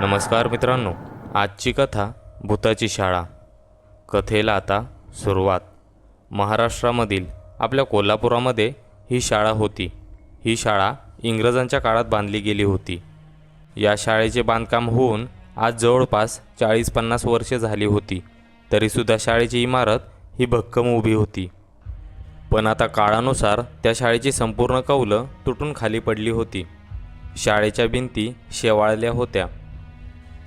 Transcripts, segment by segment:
नमस्कार मित्रांनो आजची कथा भूताची शाळा. कथेला आता सुरुवात. महाराष्ट्रामधील आपल्या कोल्हापुरामध्ये ही शाळा होती. ही शाळा इंग्रजांच्या काळात बांधली गेली होती. या शाळेचे बांधकाम होऊन आज जवळपास चाळीस पन्नास वर्षे झाली होती. तरीसुद्धा शाळेची इमारत ही भक्कम उभी होती. पण आता काळानुसार त्या शाळेची संपूर्ण कौलं तुटून खाली पडली होती. शाळेच्या भिंती शेवाळल्या होत्या.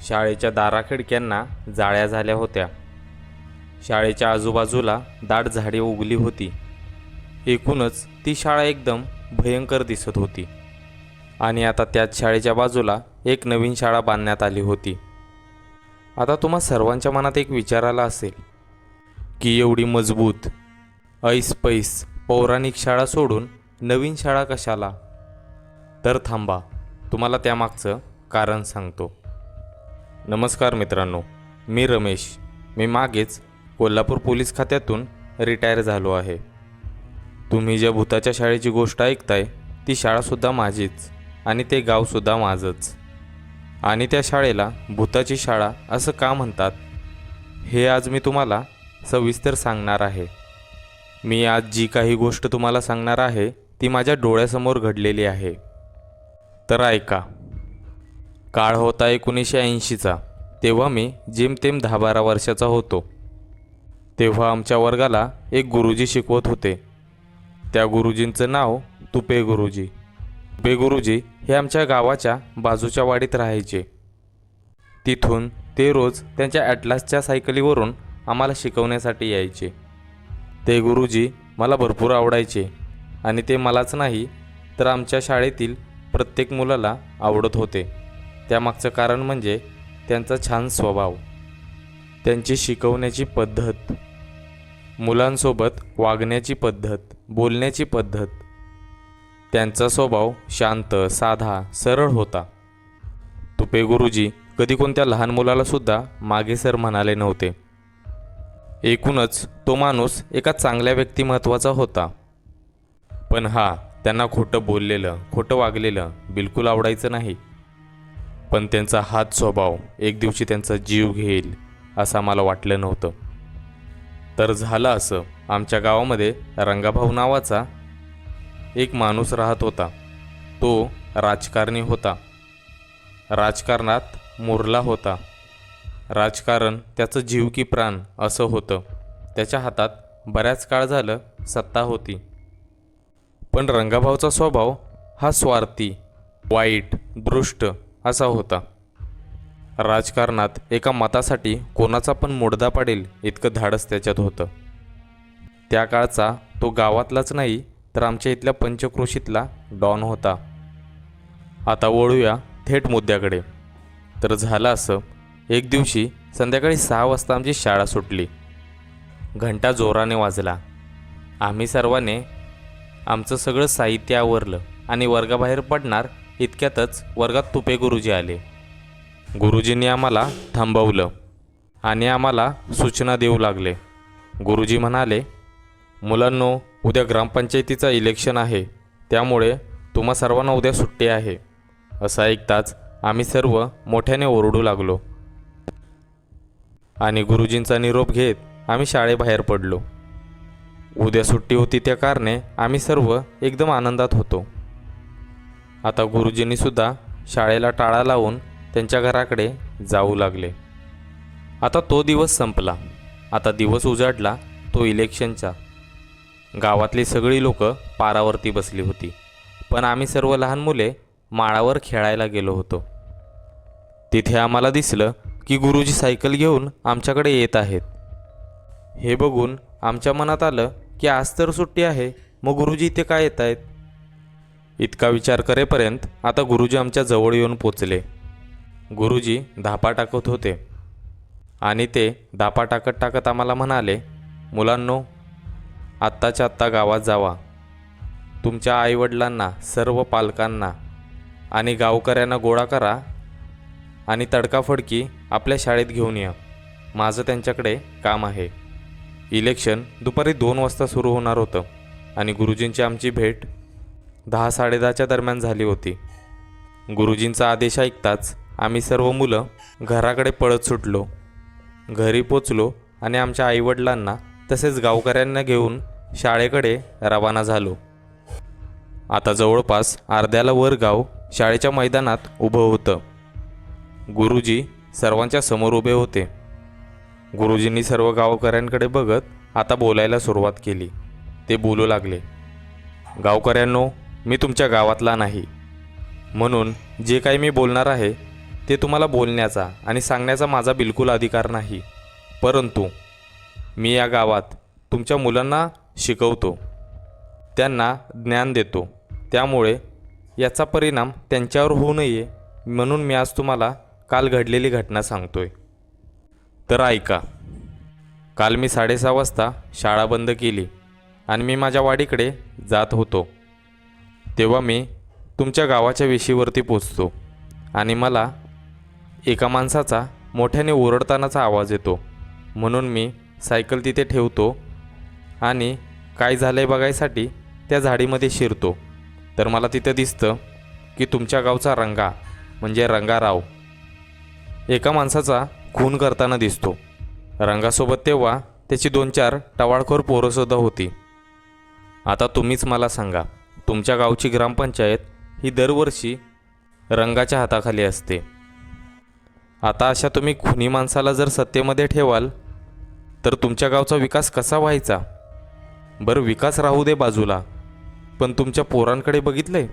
शाळेच्या दाराखिडक्यांना जाळ्या झाल्या होत्या. शाळेच्या आजूबाजूला दाट झाडे उगली होती. एकूणच ती शाळा एकदम भयंकर दिसत होती. आणि आता त्याच शाळेच्या बाजूला एक नवीन शाळा बांधण्यात आली होती. आता तुम्हा सर्वांच्या मनात एक विचार आला असेल की एवढी मजबूत ऐस पैस पौराणिक शाळा सोडून नवीन शाळा कशाला? तर थांबा. तुम्हाला त्यामागचं कारण सांगतो. नमस्कार मित्रांनो मी रमेश. मी मागेच कोल्हापूर पोलीस खात्यातून रिटायर झालो आहे. तुम्ही ज्या भूताच्या शाळेची गोष्ट ऐकताय ती शाळासुद्धा माझीच आणि ते गावसुद्धा माझंच. आणि त्या शाळेला भूताची शाळा असं का म्हणतात हे आज मी तुम्हाला सविस्तर सांगणार आहे. मी आज जी काही गोष्ट तुम्हाला सांगणार आहे ती माझ्या डोळ्यासमोर घडलेली आहे. तर ऐका. काळ होता एकोणीसशे ऐंशीचा. तेव्हा मी जेमतेम दहा बारा वर्षाचा होतो. तेव्हा आमच्या वर्गाला एक गुरुजी शिकवत होते. त्या गुरुजींचं नाव तुपे गुरुजी. तुपे गुरुजी हे आमच्या गावाच्या बाजूच्या वाडीत राहायचे. तिथून ते रोज त्यांच्या ॲटलासच्या सायकलीवरून आम्हाला शिकवण्यासाठी यायचे. ते गुरुजी मला भरपूर आवडायचे आणि ते मलाच नाही तर आमच्या शाळेतील प्रत्येक मुलाला आवडत होते. त्यामागचं कारण म्हणजे त्यांचा छान स्वभाव. त्यांची शिकवण्याची पद्धत. मुलांसोबत वागण्याची पद्धत बोलण्याची पद्धत. त्यांचा स्वभाव शांत साधा सरळ होता. तुपे गुरुजी कधी कोणत्या लहान मुलालासुद्धा मागे सर म्हणाले नव्हते. एकूणच तो माणूस एका चांगल्या व्यक्तिमत्वाचा होता. पण हा त्यांना खोटं बोललेलं खोटं वागलेलं बिलकुल आवडायचं नाही. पण त्यांचा हात स्वभाव एक दिवशी त्यांचा जीव घेईल असं आम्हाला वाटलं नव्हतं. तर झालं असं. आमच्या गावामध्ये रंगाभाऊ नावाचा एक माणूस राहत होता. तो राजकारणी होता. राजकारणात मुरला होता. राजकारण त्याचं जीव की प्राण असं होतं. त्याच्या हातात बऱ्याच काळ झालं सत्ता होती. पण रंगाभाऊचा स्वभाव हा स्वार्थी वाईट दृष्ट असा होता. राजकारणात एका मतासाठी कोणाचा पण मोडदा पडेल इतकं धाडस त्याच्यात होतं. त्या काळचा तो गावातलाच नाही तर आमच्या इथल्या पंचक्रोशीतला डॉन होता. आता वळूया थेट मुद्द्याकडे. तर झालं असं एक दिवशी संध्याकाळी सहा वाजता आमची शाळा सुटली. घंटा जोराने वाजला. आम्ही सर्वांनी आमचं सगळं साहित्य आवरलं आणि वर्गाबाहेर पडणार इतक्यातच वर्गात तुपे गुरुजी आले. गुरुजींनी आम्हाला थांबवलं आणि आम्हाला सूचना देऊ लागले. गुरुजी म्हणाले मुलांनो उद्या ग्रामपंचायतीचं इलेक्शन आहे. त्यामुळे तुम्हा सर्वांना उद्या सुट्टी आहे. असं ऐकताच आम्ही सर्व मोठ्याने ओरडू लागलो. आणि गुरुजींचा निरोप घेत आम्ही शाळेबाहेर पडलो. उद्या सुट्टी होती त्या कारणे आम्ही सर्व एकदम आनंदात होतो. आता गुरुजींनीसुद्धा शाळेला टाळा लावून त्यांच्या घराकडे जाऊ लागले. आता तो दिवस संपला. आता दिवस उजाडला तो इलेक्शनचा. गावातली सगळी लोक पारावरती बसली होती. पण आम्ही सर्व लहान मुले माळावर खेळायला गेलो होतो. तिथे आम्हाला दिसलं की गुरुजी सायकल घेऊन आमच्याकडे येत आहेत. हे बघून आमच्या मनात आलं की आज तर सुट्टी आहे मग गुरुजी इथे काय येत आहेत? इतका विचार करेपर्यंत आता गुरुजी आमच्या जवळ येऊन पोचले. गुरुजी धापा टाकत होते. आणि ते धापा टाकत टाकत आम्हाला म्हणाले मुलांनो आत्ताच्या आत्ता गावात जावा. तुमच्या आईवडिलांना सर्व पालकांना आणि गावकऱ्यांना गोळा करा आणि तडकाफडकी आपल्या शाळेत घेऊन या. माझं त्यांच्याकडे काम आहे. इलेक्शन दुपारी दोन वाजता सुरू होणार होतं आणि गुरुजींची आमची भेट दहा साडेदहाच्या दरम्यान झाली होती. गुरुजींचा आदेश ऐकताच आम्ही सर्व मुलं घराकडे पळत सुटलो. घरी पोचलो आणि आमच्या आईवडिलांना तसेच गावकऱ्यांना घेऊन शाळेकडे रवाना झालो. आता जवळपास अर्ध्याला वर गाव शाळेच्या मैदानात उभं होतं. गुरुजी सर्वांच्या समोर उभे होते. गुरुजींनी सर्व गावकऱ्यांकडे बघत आता बोलायला सुरुवात केली. ते बोलू लागले गावकऱ्यांनो मी तुमच्या गावातला नाही. म्हणून जे काही मी बोलणार आहे ते तुम्हाला बोलण्याचा आणि सांगण्याचा माझा बिलकुल अधिकार नाही. परंतु मी या गावात तुमच्या मुलांना शिकवतो. त्यांना ज्ञान देतो. त्यामुळे याचा परिणाम त्यांच्यावर होऊ नये म्हणून मी आज तुम्हाला काल घडलेली घटना सांगतोय. तर ऐका. काल मी साडेसहा वाजता शाळा बंद केली आणि मी माझ्या वाडीकडे जात होतो. तेव्हा मी तुमच्या गावाच्या वेशीवरती पोचतो आणि मला एका माणसाचा मोठ्याने ओरडतानाचा आवाज येतो. म्हणून मी सायकल तिथे ठेवतो आणि काय झालं आहे बघायसाठी त्या झाडीमध्ये शिरतो. तर मला तिथं दिसतं की तुमच्या गावचा रंगा म्हणजे रंगाराव. एका माणसाचा खून करताना दिसतो. रंगासोबत तेव्हा त्याची दोन चार टवाळखोर पोरंसुद्धा होती. आता तुम्हीच मला सांगा तुमच्या गावची ग्रामपंचायत ही दरवर्षी रंगाच्या हाताखाली असते. आता अशा तुम्ही खुनी माणसाला जर सत्तेमध्ये ठेवाल तर तुमच्या गावचा विकास कसा व्हायचा? बरं विकास राहू दे बाजूला पण तुमच्या पोरांकडे बघितलंय?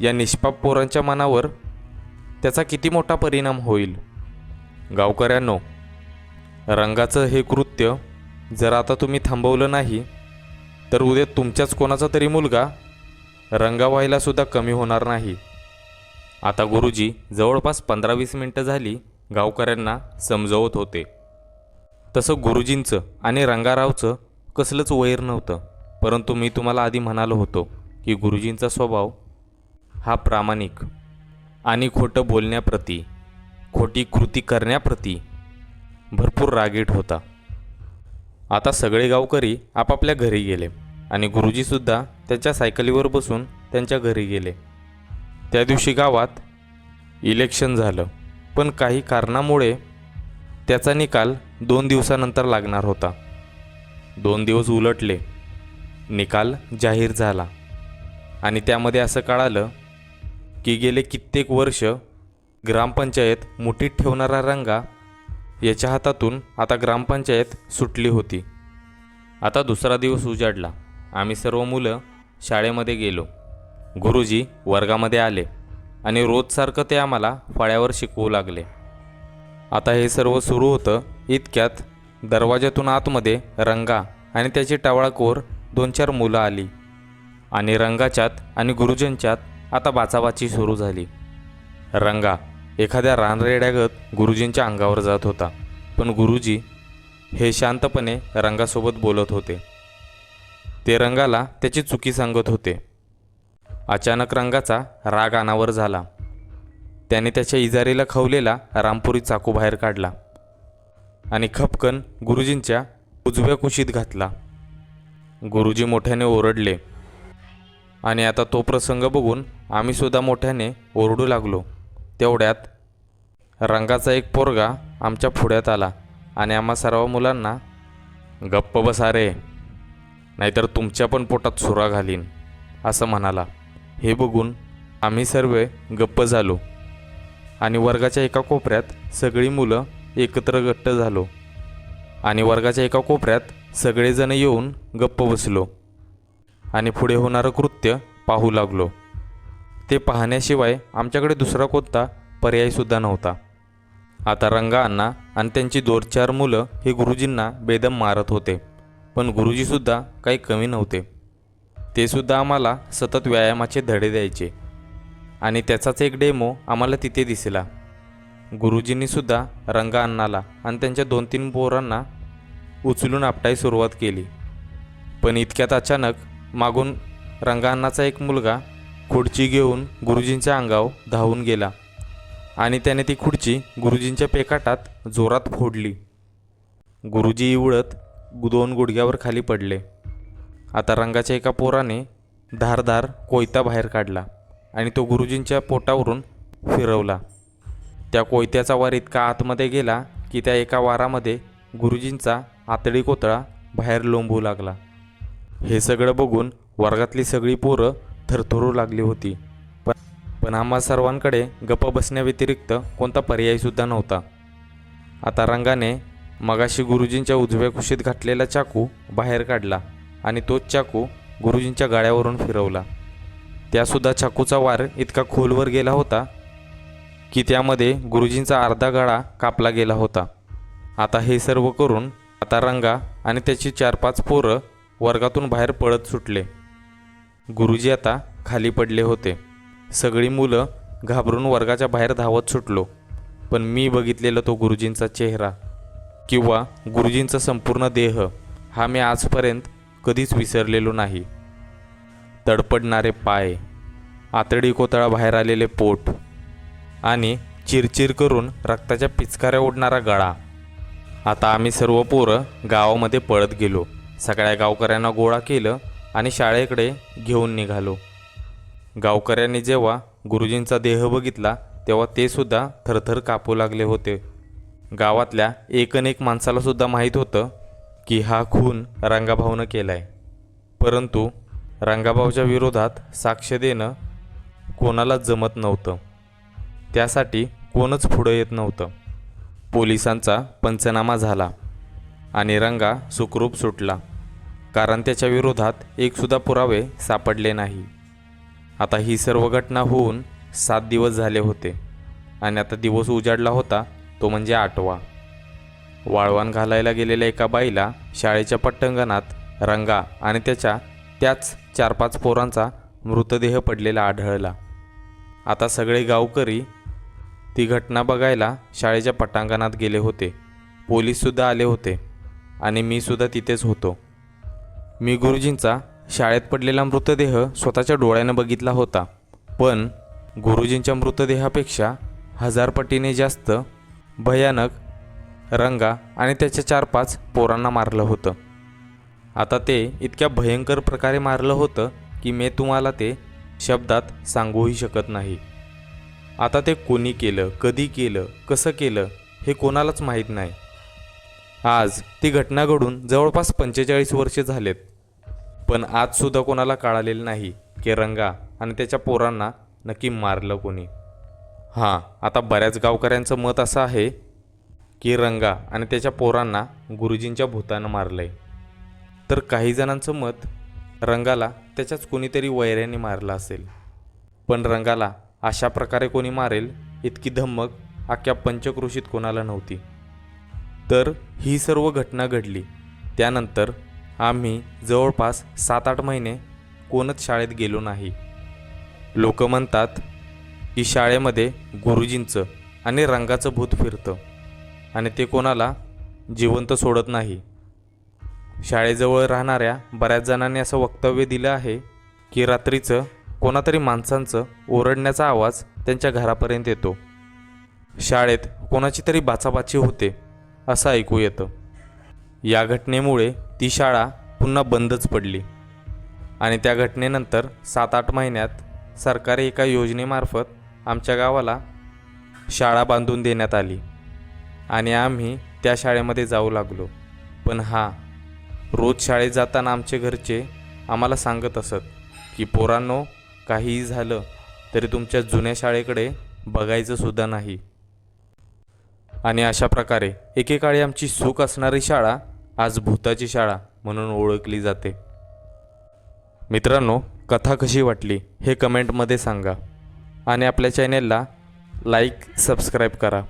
या निष्पाप पोरांच्या मनावर त्याचा किती मोठा परिणाम होईल? गावकऱ्यांनो रंगाचं हे कृत्य जर आता तुम्ही थांबवलं नाही तर उद्या तुमच्याच कोणाचा तरी मुलगा रंगा व्हायलासुद्धा कमी होणार नाही. आता गुरुजी जवळपास पंधरा वीस मिनटं झाली गावकऱ्यांना समजवत होते. तसं गुरुजींचं आणि रंगारावचं कसलंच वैर नव्हतं परंतु मी तुम्हाला आधी म्हणालो होतो की गुरुजींचा स्वभाव हा प्रामाणिक आणि खोटं बोलण्याप्रती खोटी कृती करण्याप्रती भरपूर रागीट होता. आता सगळे गावकरी आपापल्या घरी गेले आणि गुरुजीसुद्धा त्यांच्या सायकलीवर बसून त्यांच्या घरी गेले. त्या दिवशी गावात इलेक्शन झालं पण काही कारणामुळे त्याचा निकाल दोन दिवसानंतर लागणार होता. दोन दिवस उलटले निकाल जाहीर झाला आणि त्यामध्ये असं कळालं की गेले कित्येक वर्ष ग्रामपंचायत मुठीत ठेवणारा रंगा याच्या हातातून आता ग्रामपंचायत सुटली होती. आता दुसरा दिवस उजाडला. आम्ही सर्व मुलं शाळेमध्ये गेलो. गुरुजी वर्गामध्ये आले आणि रोजसारखं ते आम्हाला फळ्यावर शिकवू लागले. आता हे सर्व सुरू होतं इतक्यात दरवाज्यातून आतमध्ये रंगा आणि त्याची टवाळकोर दोन चार मुलं आली आणि रंगाच्यात आणि गुरुजींच्यात आता बाचाबाची सुरू झाली. रंगा एखाद्या रानरेड्यागत गुरुजींच्या अंगावर जात होता. पण गुरुजी हे शांतपणे रंगासोबत बोलत होते. ते रंगाला त्याची चुकी सांगत होते. अचानक रंगाचा राग अनावर झाला. त्याने त्याच्या इजारीला खवलेला रामपुरी चाकू बाहेर काढला आणि खपकन गुरुजींच्या उजव्या कुशीत घातला. गुरुजी मोठ्याने ओरडले. आणि आता तो प्रसंग बघून आम्हीसुद्धा मोठ्याने ओरडू लागलो. तेवढ्यात रंगाचा एक पोरगा आमच्या पुढ्यात आला आणि आम्हा सर्व मुलांना गप्प बसा रे नाहीतर तुमच्या पण पोटात सुरा घालीन असं म्हणाला. हे बघून आम्ही सर्व गप्प झालो आणि वर्गाच्या एका कोपऱ्यात सगळी मुलं एकत्र गट्ट झालो आणि वर्गाच्या एका कोपऱ्यात सगळेजण येऊन गप्प बसलो आणि पुढे होणारं कृत्य पाहू लागलो. ते पाहण्याशिवाय आमच्याकडे दुसरा कोणता पर्यायसुद्धा नव्हता. आता रंगा अण्णा आणि त्यांची दोन चार मुलं हे गुरुजींना बेदम मारत होते. पण गुरुजीसुद्धा काही कमी नव्हते. ते सुद्धा आम्हाला सतत व्यायामाचे धडे द्यायचे. आणि त्याचाच एक डेमो आम्हाला तिथे दिसला. गुरुजींनीसुद्धा रंगा अण्णाला आणि त्यांच्या दोन तीन पोरांना उचलून आपटाय सुरुवात केली. पण इतक्यात अचानक मागून रंगा अण्णाचा एक मुलगा खुर्ची घेऊन गुरुजींच्या अंगावर धावून गेला. आणि त्याने ती खुर्ची गुरुजींच्या पेकाटात जोरात फोडली. गुरुजी इवळत दोन गुडघ्यावर खाली पडले. आता रंगाच्या एका पोराने धारधार कोयता बाहेर काढला आणि तो गुरुजींच्या पोटावरून फिरवला. त्या कोयत्याचा वार इतका आतमध्ये गेला की त्या एका वारामध्ये गुरुजींचा आतडी कोतळा बाहेर लोंबू लागला. हे सगळं बघून वर्गातली सगळी पोरं थरथरू लागली होती. पण पण आम्हा सर्वांकडे गप्प बसण्याव्यतिरिक्त कोणता पर्यायसुद्धा नव्हता. आता रंगाने मगाशी गुरुजींच्या उजव्या कुशीत घातलेला चाकू बाहेर काढला आणि तोच चाकू गुरुजींच्या गाळ्यावरून फिरवला. त्यासुद्धा चाकूचा वार इतका खोलवर गेला होता की त्यामध्ये गुरुजींचा अर्धा गाळा कापला गेला होता. आता हे सर्व करून आता रंगा आणि त्याची चार पाच पोरं वर्गातून बाहेर पळत सुटले. गुरुजी आता खाली पडले होते. सगळी मुलं घाबरून वर्गाच्या बाहेर धावत सुटलो. पण मी बघितलेला तो गुरुजींचा चेहरा किंवा गुरुजींचा संपूर्ण देह हा मी आजपर्यंत कधीच विसरलेलो नाही. तडपडणारे पाय आतडी कोतळा बाहेर आलेले पोट आणि चिरचिर करून रक्ताच्या पिचकाऱ्या ओढणारा गळा. आता आम्ही सर्व पोरं गावामध्ये पळत गेलो. सगळ्या गावकऱ्यांना गोळा केलं आणि शाळेकडे घेऊन निघालो. गावकऱ्यांनी जेव्हा गुरुजींचा देह बघितला तेव्हा ते सुद्धा थरथर कापू लागले होते. गावातल्या एकनेक माणसालासुद्धा माहीत होतं की हा खून रंगाभाऊनं आहे परंतु रंगाभाऊच्या विरोधात साक्ष देणं कोणालाच जमत नव्हतं. त्यासाठी कोणच पुढं येत नव्हतं. पोलिसांचा पंचनामा झाला आणि रंगा सुखरूप सुटला. कारण त्याच्या विरोधात एकसुद्धा पुरावे सापडले नाही. आता ही सर्व घटना होऊन सात दिवस झाले होते आणि आता दिवस उजाडला होता तो म्हणजे आठवा. वाळवान घालायला गेलेल्या एका बाईला शाळेच्या पट्टंगणात रंगा आणि त्याच्या त्याच चार पाच पोरांचा मृतदेह पडलेला आढळला. आता सगळे गावकरी ती घटना बघायला शाळेच्या पटांगणात गेले होते. पोलीससुद्धा आले होते आणि मी सुद्धा तिथेच होतो. मी गुरुजींचा शाळेत पडलेला मृतदेह स्वतःच्या डोळ्यानं बघितला होता. पण गुरुजींच्या मृतदेहापेक्षा हजार पटीने जास्त भयानक रंगा आणि त्याच्या चार पाच पोरांना मारलं होतं. आता ते इतक्या भयंकर प्रकारे मारलं होतं की मी तुम्हाला ते शब्दात सांगूही शकत नाही. आता ते कोणी केलं कधी केलं कसं केलं हे कोणालाच माहीत नाही. आज ती घटना घडून जवळपास पंचेचाळीस वर्षे झालेत. पण आजसुद्धा कोणाला कळालेलं नाही की रंगा आणि त्याच्या पोरांना नक्की मारलं कोणी. हां आता बऱ्याच गावकऱ्यांचं मत असं आहे की रंगा आणि त्याच्या पोरांना गुरुजींच्या भूतानं आहे तर काही जणांचं मत रंगाला त्याच्याच कोणीतरी वैऱ्याने मारलं असेल. पण रंगाला अशा प्रकारे कोणी मारेल इतकी धम्मक अख्ख्या पंचक्रोशीत कोणाला नव्हती. तर ही सर्व घटना घडली. त्यानंतर आम्ही जवळपास सात आठ महिने कोणच शाळेत गेलो नाही. लोक म्हणतात की शाळेमध्ये गुरुजींचं आणि रंगाचं भूत फिरतं आणि ते कोणाला जिवंत सोडत नाही. शाळेजवळ राहणाऱ्या बऱ्याच जणांनी असं वक्तव्य दिलं आहे की रात्रीचं कोणातरी माणसांचं ओरडण्याचा आवाज त्यांच्या घरापर्यंत येतो. शाळेत कोणाची तरी बाचाबाची होते असं ऐकू येतं. या घटनेमुळे ती शाळा पुन्हा बंदच पडली. आणि त्या घटनेनंतर सात आठ महिन्यात सरकारी एका योजनेमार्फत आमच्या गावाला शाळा बांधून देण्यात आली. आणि आम्ही त्या शाळेमध्ये जाऊ लागलो. पण हा रोज शाळेत जाताना आमचे घरचे आम्हाला सांगत असत की पोरांनो काहीही झालं तरी तुमच्या जुन्या शाळेकडे बघायचं सुद्धा नाही. आणि अशा प्रकारे एकेकाळी आमची सुख असणारी शाळा आज भूताची शाळा म्हणून ओळखली जाते. मित्रांनो कथा कशी वाटली हे कमेंटमध्ये सांगा. आणि आपल्या चॅनेलला लाईक सबस्क्राईब करा.